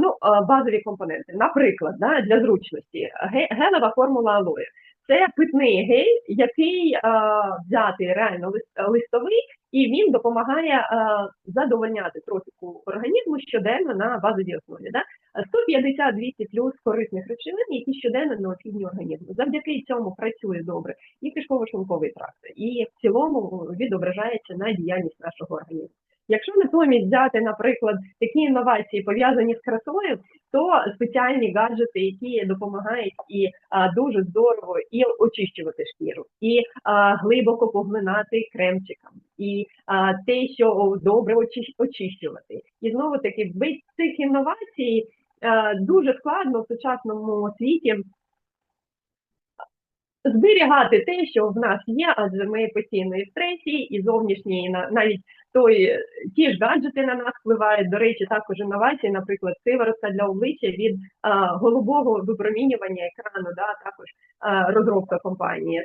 ну, базові компоненти. Наприклад, да, для зручності, ге- гелева формула алою. Це питний гель, який а, взятий реально лист- листовий, і він допомагає а, задовольняти трофіку організму щоденно на базовій основі. Да? 150-200 плюс корисних речовин, які щоденно необхідні організму. Завдяки цьому працює добре і кишково-шлунковий тракт, і в цілому відображається на діяльність нашого організму. Якщо натомість взяти, наприклад, такі інновації пов'язані з красою, то спеціальні гаджети, які допомагають і а, дуже здорово і очищувати шкіру, і а, глибоко поглинати кремчиком, і а, те, що добре очищ- очищувати. І знову таки без цих інновацій дуже складно в сучасному світі зберігати те, що в нас є, адже ми постійно і в стресі, і зовнішні, і на навіть той ті ж гаджети на нас впливають. До речі, також інновації, наприклад, сиворотка для обличчя від а, голубого випромінювання екрану, да, також а, розробка компанії.